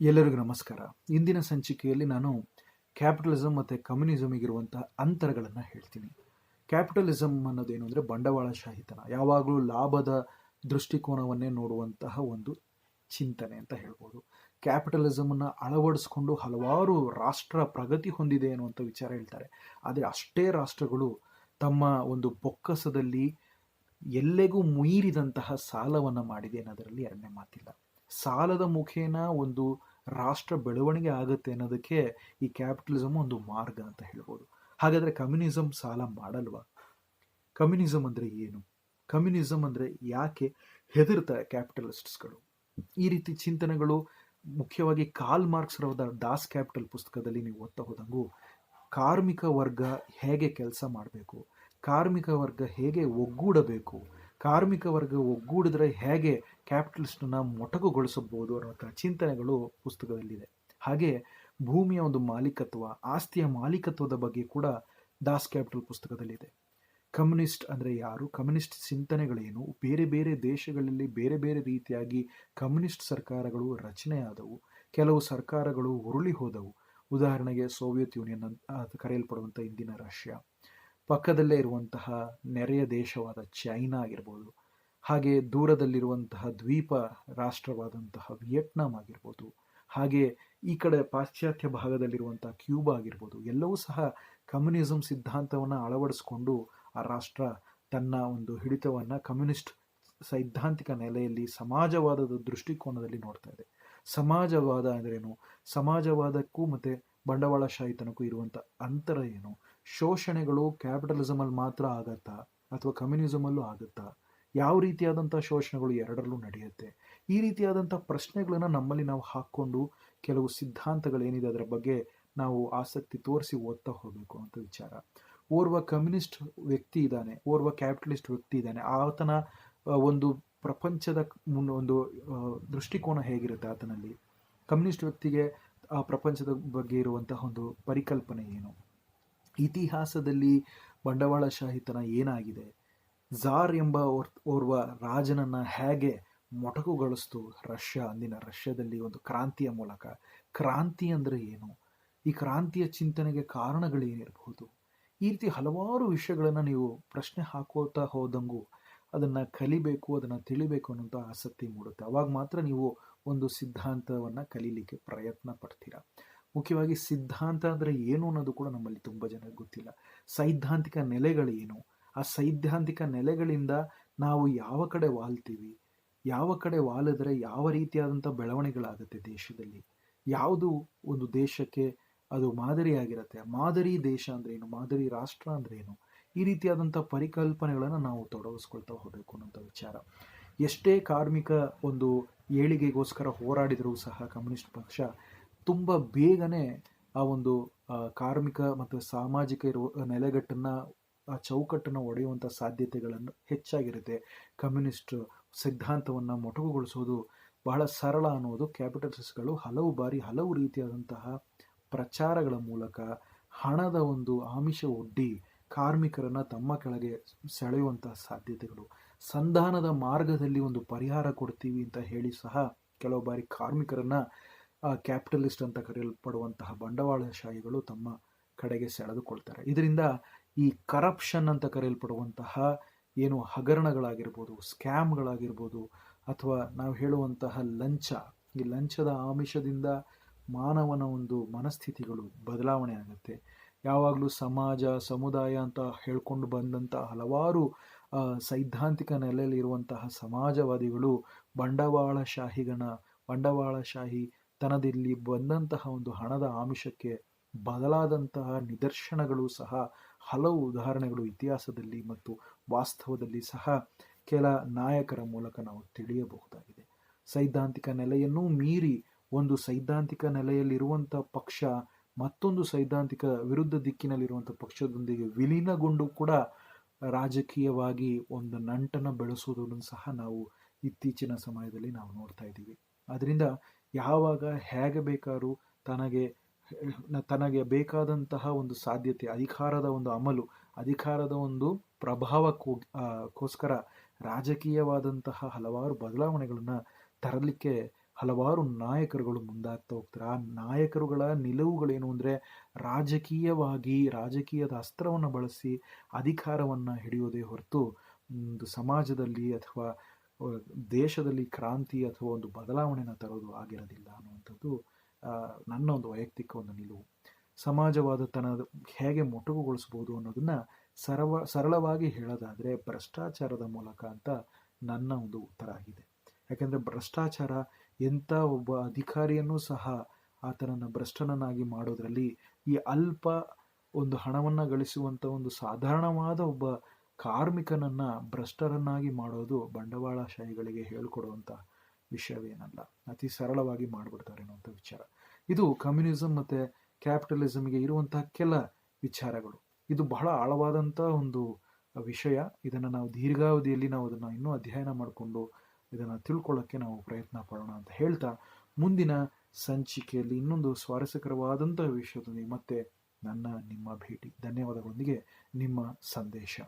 ಎಲ್ಲರಿಗೂ ನಮಸ್ಕಾರ. ಇಂದಿನ ಸಂಚಿಕೆಯಲ್ಲಿ ನಾನು ಕ್ಯಾಪಿಟಲಿಸಮ್ ಮತ್ತು ಕಮ್ಯುನಿಸಮಿಗಿರುವಂಥ ಅಂತರಗಳನ್ನು ಹೇಳ್ತೀನಿ. ಕ್ಯಾಪಿಟಲಿಸಮ್ ಅನ್ನೋದೇನು ಅಂದರೆ ಬಂಡವಾಳಶಾಹಿತನ ಯಾವಾಗಲೂ ಲಾಭದ ದೃಷ್ಟಿಕೋನವನ್ನೇ ನೋಡುವಂತಹ ಒಂದು ಚಿಂತನೆ ಅಂತ ಹೇಳ್ಬೋದು. ಕ್ಯಾಪಿಟಲಿಸಮನ್ನು ಅಳವಡಿಸ್ಕೊಂಡು ಹಲವಾರು ರಾಷ್ಟ್ರ ಪ್ರಗತಿ ಹೊಂದಿದೆ ಅನ್ನುವಂಥ ವಿಚಾರ ಹೇಳ್ತಾರೆ. ಆದರೆ ಅಷ್ಟೇ ರಾಷ್ಟ್ರಗಳು ತಮ್ಮ ಒಂದು ಬೊಕ್ಕಸದಲ್ಲಿ ಎಲ್ಲೆಗೂ ಮೀರಿದಂತಹ ಸಾಲವನ್ನು ಮಾಡಿದೆ ಅನ್ನೋದರಲ್ಲಿ ಎರಡನೇ ಮಾತಿಲ್ಲ. ಸಾಲದ ಮುಖೇನ ಒಂದು ರಾಷ್ಟ್ರ ಬೆಳವಣಿಗೆ ಆಗುತ್ತೆ ಅನ್ನೋದಕ್ಕೆ ಈ ಕ್ಯಾಪಿಟಲಿಸಮ್ ಒಂದು ಮಾರ್ಗ ಅಂತ ಹೇಳ್ಬೋದು. ಹಾಗಾದರೆ ಕಮ್ಯುನಿಸಮ್ ಸಾಲ ಮಾಡಲ್ವಾ? ಕಮ್ಯುನಿಸಮ್ ಅಂದರೆ ಏನು? ಕಮ್ಯುನಿಸಮ್ ಅಂದರೆ ಯಾಕೆ ಹೆದರ್ತಾರೆ ಕ್ಯಾಪಿಟಲಿಸ್ಟ್ಸ್ಗಳು ಈ ರೀತಿ ಚಿಂತನೆಗಳು ಮುಖ್ಯವಾಗಿ ಕಾಲ್ ಮಾರ್ಕ್ಸ್ ರವದ ದಾಸ್ ಕ್ಯಾಪಿಟಲ್ ಪುಸ್ತಕದಲ್ಲಿ ನೀವು ಓದ್ತಾ ಹೋದಂಗೂ ಕಾರ್ಮಿಕ ವರ್ಗ ಹೇಗೆ ಕೆಲಸ ಮಾಡಬೇಕು? ಕಾರ್ಮಿಕ ವರ್ಗ ಹೇಗೆ ಒಗ್ಗೂಡಬೇಕು? ಕಾರ್ಮಿಕ ವರ್ಗ ಒಗ್ಗೂಡಿದ್ರೆ ಹೇಗೆ ಕ್ಯಾಪಿಟಲಿಸ್ಟನ್ನ ಮೊಟಕುಗೊಳಿಸಬಹುದು ಅನ್ನುವಂಥ ಚಿಂತನೆಗಳು ಪುಸ್ತಕದಲ್ಲಿದೆ. ಹಾಗೆ ಭೂಮಿಯ ಒಂದು ಮಾಲೀಕತ್ವ, ಆಸ್ತಿಯ ಮಾಲೀಕತ್ವದ ಬಗ್ಗೆ ಕೂಡ ದಾಸ್ ಕ್ಯಾಪಿಟಲ್ ಪುಸ್ತಕದಲ್ಲಿದೆ. ಕಮ್ಯುನಿಸ್ಟ್ ಅಂದರೆ ಯಾರು? ಕಮ್ಯುನಿಸ್ಟ್ ಚಿಂತನೆಗಳೇನು? ಬೇರೆ ಬೇರೆ ದೇಶಗಳಲ್ಲಿ ಬೇರೆ ಬೇರೆ ರೀತಿಯಾಗಿ ಕಮ್ಯುನಿಸ್ಟ್ ಸರ್ಕಾರಗಳು ರಚನೆಯಾದವು. ಕೆಲವು ಸರ್ಕಾರಗಳು ಉರುಳಿ ಹೋದವು. ಉದಾಹರಣೆಗೆ ಸೋವಿಯತ್ ಯೂನಿಯನ್ ಅಂತ ಕರೆಯಲ್ಪಡುವಂಥ ಇಂದಿನ ರಷ್ಯಾ. ಪಕ್ಕದಲ್ಲೇ ಇರುವಂತಹ ನೆರೆಯ ದೇಶವಾದ ಚೈನಾ ಆಗಿರ್ಬೋದು. ಹಾಗೆ ದೂರದಲ್ಲಿರುವಂತಹ ದ್ವೀಪ ರಾಷ್ಟ್ರವಾದಂತಹ ವಿಯೆಟ್ನಾಂ ಆಗಿರ್ಬೋದು, ಹಾಗೆ ಈ ಕಡೆ ಪಾಶ್ಚಾತ್ಯ ಭಾಗದಲ್ಲಿರುವಂಥ ಕ್ಯೂಬಾ ಆಗಿರ್ಬೋದು, ಎಲ್ಲವೂ ಸಹ ಕಮ್ಯುನಿಸಂ ಸಿದ್ಧಾಂತವನ್ನು ಅಳವಡಿಸ್ಕೊಂಡು ಆ ರಾಷ್ಟ್ರ ತನ್ನ ಒಂದು ಹಿಡಿತವನ್ನು ಕಮ್ಯುನಿಸ್ಟ್ ಸೈದ್ಧಾಂತಿಕ ನೆಲೆಯಲ್ಲಿ ಸಮಾಜವಾದದ ದೃಷ್ಟಿಕೋನದಲ್ಲಿ ನೋಡ್ತಾ ಇದೆ. ಸಮಾಜವಾದ ಅಂದ್ರೇನು ಸಮಾಜವಾದಕ್ಕೂ ಮತ್ತು ಬಂಡವಾಳಶಾಹಿತನಕ್ಕೂ ಇರುವಂಥ ಅಂತರ ಏನು? ಶೋಷಣೆಗಳು ಕ್ಯಾಪಿಟಲಿಸಮಲ್ಲಿ ಮಾತ್ರ ಆಗತ್ತಾ ಅಥವಾ ಕಮ್ಯುನಿಸಮಲ್ಲೂ ಆಗುತ್ತಾ? ಯಾವ ರೀತಿಯಾದಂಥ ಶೋಷಣೆಗಳು ಎರಡರಲ್ಲೂ ನಡೆಯುತ್ತೆ? ಈ ರೀತಿಯಾದಂಥ ಪ್ರಶ್ನೆಗಳನ್ನು ನಮ್ಮಲ್ಲಿ ನಾವು ಹಾಕ್ಕೊಂಡು ಕೆಲವು ಸಿದ್ಧಾಂತಗಳೇನಿದೆ ಅದರ ಬಗ್ಗೆ ನಾವು ಆಸಕ್ತಿ ತೋರಿಸಿ ಓದ್ತಾ ಹೋಗಬೇಕು ಅಂತ ವಿಚಾರ. ಓರ್ವ ಕಮ್ಯುನಿಸ್ಟ್ ವ್ಯಕ್ತಿ ಇದ್ದಾನೆ, ಓರ್ವ ಕ್ಯಾಪಿಟಲಿಸ್ಟ್ ವ್ಯಕ್ತಿ ಇದ್ದಾನೆ, ಆತನ ಒಂದು ಪ್ರಪಂಚದ ಒಂದು ದೃಷ್ಟಿಕೋನ ಹೇಗಿರುತ್ತೆ ಆತನಲ್ಲಿ? ಕಮ್ಯುನಿಸ್ಟ್ ವ್ಯಕ್ತಿಗೆ ಆ ಪ್ರಪಂಚದ ಬಗ್ಗೆ ಇರುವಂತಹ ಒಂದು ಪರಿಕಲ್ಪನೆ ಏನು? ಇತಿಹಾಸದಲ್ಲಿ ಬಂಡವಾಳಶಾಹಿತನ ಏನಾಗಿದೆ? ಝಾರ್ ಎಂಬ ಓರ್ವ ರಾಜನನ್ನ ಹೇಗೆ ಮೊಟಕುಗೊಳಿಸ್ತು ರಷ್ಯಾ, ಅಂದಿನ ರಷ್ಯಾದಲ್ಲಿ ಒಂದು ಕ್ರಾಂತಿಯ ಮೂಲಕ. ಕ್ರಾಂತಿ ಅಂದರೆ ಏನು? ಈ ಕ್ರಾಂತಿಯ ಚಿಂತನೆಗೆ ಕಾರಣಗಳೇನಿರಬಹುದು? ಈ ರೀತಿ ಹಲವಾರು ವಿಷಯಗಳನ್ನು ನೀವು ಪ್ರಶ್ನೆ ಹಾಕೋತಾ ಹೋದಂಗೂ ಅದನ್ನು ಕಲಿಬೇಕು, ಅದನ್ನು ತಿಳಿಬೇಕು ಅನ್ನೋಂಥ ಆಸಕ್ತಿ ಮೂಡುತ್ತೆ. ಅವಾಗ ಮಾತ್ರ ನೀವು ಒಂದು ಸಿದ್ಧಾಂತವನ್ನು ಕಲೀಲಿಕ್ಕೆ ಪ್ರಯತ್ನ ಪಡ್ತೀರಾ. ಮುಖ್ಯವಾಗಿ ಸಿದ್ಧಾಂತ ಅಂದರೆ ಏನು ಅನ್ನೋದು ಕೂಡ ನಮ್ಮಲ್ಲಿ ತುಂಬ ಜನಕ್ಕೆ ಗೊತ್ತಿಲ್ಲ. ಸೈದ್ಧಾಂತಿಕ ನೆಲೆಗಳೇನು? ಆ ಸೈದ್ಧಾಂತಿಕ ನೆಲೆಗಳಿಂದ ನಾವು ಯಾವ ಕಡೆ ವಾಲ್ತೀವಿ? ಯಾವ ಕಡೆ ವಾಲಿದ್ರೆ ಯಾವ ರೀತಿಯಾದಂಥ ಬೆಳವಣಿಗೆಗಳಾಗುತ್ತೆ ದೇಶದಲ್ಲಿ? ಯಾವುದು ಒಂದು ದೇಶಕ್ಕೆ ಅದು ಮಾದರಿಯಾಗಿರುತ್ತೆ? ಮಾದರಿ ದೇಶ ಅಂದ್ರೆ ಏನು ಮಾದರಿ ರಾಷ್ಟ್ರ ಅಂದ್ರೆ ಏನು ಈ ರೀತಿಯಾದಂಥ ಪರಿಕಲ್ಪನೆಗಳನ್ನು ನಾವು ತೊಡಗಿಸ್ಕೊಳ್ತಾ ಹೋಗಬೇಕು ಅನ್ನೋಂಥ ವಿಚಾರ. ಎಷ್ಟೇ ಕಾರ್ಮಿಕ ಒಂದು ಏಳಿಗೆಗೋಸ್ಕರ ಹೋರಾಡಿದರೂ ಸಹ ಕಮ್ಯುನಿಸ್ಟ್ ಪಕ್ಷ ತುಂಬ ಬೇಗನೆ ಆ ಒಂದು ಕಾರ್ಮಿಕ ಮತ್ತು ಸಾಮಾಜಿಕ ಇರುವ ನೆಲೆಗಟ್ಟನ್ನು ಆ ಚೌಕಟ್ಟನ್ನು ಒಡೆಯುವಂಥ ಸಾಧ್ಯತೆಗಳನ್ನು ಹೆಚ್ಚಾಗಿರುತ್ತೆ. ಕಮ್ಯುನಿಸ್ಟ್ ಸಿದ್ಧಾಂತವನ್ನು ಮೊಟಕುಗೊಳಿಸೋದು ಬಹಳ ಸರಳ ಅನ್ನೋದು ಕ್ಯಾಪಿಟಲಿಸ್ಟ್ಗಳು ಹಲವು ಬಾರಿ ಹಲವು ರೀತಿಯಾದಂತಹ ಪ್ರಚಾರಗಳ ಮೂಲಕ ಹಣದ ಒಂದು ಆಮಿಷ ಒಡ್ಡಿ ಕಾರ್ಮಿಕರನ್ನು ತಮ್ಮ ಕೆಳಗೆ ಸೆಳೆಯುವಂತಹ ಸಾಧ್ಯತೆಗಳು. ಸಂಧಾನದ ಮಾರ್ಗದಲ್ಲಿ ಒಂದು ಪರಿಹಾರ ಕೊಡ್ತೀವಿ ಅಂತ ಹೇಳಿ ಸಹ ಕೆಲವು ಬಾರಿ ಕಾರ್ಮಿಕರನ್ನು ಕ್ಯಾಪಿಟಲಿಸ್ಟ್ ಅಂತ ಕರೆಯಲ್ಪಡುವಂತಹ ಬಂಡವಾಳಶಾಹಿಗಳು ತಮ್ಮ ಕಡೆಗೆ ಸೆಳೆದುಕೊಳ್ತಾರೆ. ಇದರಿಂದ ಈ ಕರಪ್ಷನ್ ಅಂತ ಕರೆಯಲ್ಪಡುವಂತಹ ಏನು ಹಗರಣಗಳಾಗಿರ್ಬೋದು ಸ್ಕ್ಯಾಮ್ಗಳಾಗಿರ್ಬೋದು ಅಥವಾ ನಾವು ಹೇಳುವಂತಹ ಲಂಚ. ಈ ಲಂಚದ ಆಮಿಷದಿಂದ ಮಾನವನ ಒಂದು ಮನಸ್ಥಿತಿಗಳು ಬದಲಾವಣೆ ಆಗುತ್ತೆ. ಯಾವಾಗಲೂ ಸಮಾಜ, ಸಮುದಾಯ ಅಂತ ಹೇಳ್ಕೊಂಡು ಬಂದಂಥ ಹಲವಾರು ಸೈದ್ಧಾಂತಿಕ ನೆಲೆಯಲ್ಲಿರುವಂತಹ ಸಮಾಜವಾದಿಗಳು ಬಂಡವಾಳಶಾಹಿಗಣ, ಬಂಡವಾಳಶಾಹಿ ತನದಲ್ಲಿ ಬಂದಂತಹ ಒಂದು ಹಣದ ಆಮಿಷಕ್ಕೆ ಬದಲಾದಂತಹ ನಿದರ್ಶನಗಳು ಸಹ ಹಲವು ಉದಾಹರಣೆಗಳು ಇತಿಹಾಸದಲ್ಲಿ ಮತ್ತು ವಾಸ್ತವದಲ್ಲಿ ಸಹ ಕೆಲ ನಾಯಕರ ಮೂಲಕ ನಾವು ತಿಳಿಯಬಹುದಾಗಿದೆ. ಸೈದ್ಧಾಂತಿಕ ನೆಲೆಯನ್ನು ಮೀರಿ ಒಂದು ಸೈದ್ಧಾಂತಿಕ ನೆಲೆಯಲ್ಲಿರುವಂಥ ಪಕ್ಷ ಮತ್ತೊಂದು ಸೈದ್ಧಾಂತಿಕ ವಿರುದ್ಧ ದಿಕ್ಕಿನಲ್ಲಿರುವಂಥ ಪಕ್ಷದೊಂದಿಗೆ ವಿಲೀನಗೊಂಡು ಕೂಡ ರಾಜಕೀಯವಾಗಿ ಒಂದು ನಂಟನ್ನು ಬೆಳೆಸುವುದನ್ನು ಸಹ ನಾವು ಇತ್ತೀಚಿನ ಸಮಯದಲ್ಲಿ ನಾವು ನೋಡ್ತಾ ಇದ್ದೀವಿ. ಅದರಿಂದ ಯಾವಾಗ ಹೇಗೆ ಬೇಕಾದ್ರೂ ತನಗೆ ತನಗೆ ಬೇಕಾದಂತಹ ಒಂದು ಸಾಧ್ಯತೆ, ಅಧಿಕಾರದ ಒಂದು ಅಮಲು, ಅಧಿಕಾರದ ಒಂದು ಪ್ರಭಾವಕ್ಕೋ ಕ್ಕೋಸ್ಕರ ರಾಜಕೀಯವಾದಂತಹ ಹಲವಾರು ಬದಲಾವಣೆಗಳನ್ನು ತರಲಿಕ್ಕೆ ಹಲವಾರು ನಾಯಕರುಗಳು ಮುಂದಾಗ್ತಾ ಹೋಗ್ತಾರೆ. ಆ ನಾಯಕರುಗಳ ನಿಲುವುಗಳೇನು ಅಂದರೆ ರಾಜಕೀಯವಾಗಿ, ರಾಜಕೀಯದ ಅಸ್ತ್ರವನ್ನು ಬಳಸಿ ಅಧಿಕಾರವನ್ನು ಹಿಡಿಯೋದೇ ಹೊರತು ಒಂದು ಸಮಾಜದಲ್ಲಿ ಅಥವಾ ದೇಶದಲ್ಲಿ ಕ್ರಾಂತಿ ಅಥವಾ ಒಂದು ಬದಲಾವಣೆಯನ್ನು ತರೋದು ಆಗಿರೋದಿಲ್ಲ ಅನ್ನುವಂಥದ್ದು ನನ್ನ ಒಂದು ವೈಯಕ್ತಿಕ ಒಂದು ನಿಲುವು. ಸಮಾಜವಾದ ತನದ ಹೇಗೆ ಮೊಟಕುಗೊಳಿಸ್ಬೋದು ಅನ್ನೋದನ್ನು ಸರವ, ಸರಳವಾಗಿ ಹೇಳೋದಾದರೆ ಭ್ರಷ್ಟಾಚಾರದ ಮೂಲಕ ಅಂತ ನನ್ನ ಒಂದು ಉತ್ತರ ಆಗಿದೆ. ಯಾಕೆಂದರೆ ಭ್ರಷ್ಟಾಚಾರ ಎಂಥ ಒಬ್ಬ ಅಧಿಕಾರಿಯನ್ನು ಸಹ ಆತನನ್ನು ಭ್ರಷ್ಟನನ್ನಾಗಿ ಮಾಡೋದರಲ್ಲಿ ಈ ಅಲ್ಪ ಒಂದು ಹಣವನ್ನು ಗಳಿಸುವಂಥ ಒಂದು ಸಾಧಾರಣವಾದ ಒಬ್ಬ ಕಾರ್ಮಿಕನನ್ನು ಭ್ರಷ್ಟರನ್ನಾಗಿ ಮಾಡೋದು ಬಂಡವಾಳಶಾಹಿಗಳಿಗೆ ಹೇಳ್ಕೊಡುವಂಥ ವಿಷಯವೇನಲ್ಲ. ಅತಿ ಸರಳವಾಗಿ ಮಾಡಿಬಿಡ್ತಾರೆ ಅನ್ನುವಂಥ ವಿಚಾರ. ಇದು ಕಮ್ಯುನಿಸಮ್ ಮತ್ತು ಕ್ಯಾಪಿಟಲಿಸಮ್ಗೆ ಇರುವಂತಹ ಕೆಲ ವಿಚಾರಗಳು. ಇದು ಬಹಳ ಆಳವಾದಂಥ ಒಂದು ವಿಷಯ. ಇದನ್ನು ನಾವು ದೀರ್ಘಾವಧಿಯಲ್ಲಿ ನಾವು ಅದನ್ನು ಇನ್ನೂ ಅಧ್ಯಯನ ಮಾಡಿಕೊಂಡು ಇದನ್ನು ತಿಳ್ಕೊಳ್ಳೋಕ್ಕೆ ನಾವು ಪ್ರಯತ್ನ ಪಡೋಣ ಅಂತ ಹೇಳ್ತಾ, ಮುಂದಿನ ಸಂಚಿಕೆಯಲ್ಲಿ ಇನ್ನೊಂದು ಸ್ವಾರಸ್ಯಕರವಾದಂತಹ ವಿಷಯದೊಂದಿಗೆ ಮತ್ತೆ ನನ್ನ ನಿಮ್ಮ ಭೇಟಿ. ಧನ್ಯವಾದಗಳೊಂದಿಗೆ ನಿಮ್ಮ ಸಂದೇಶ.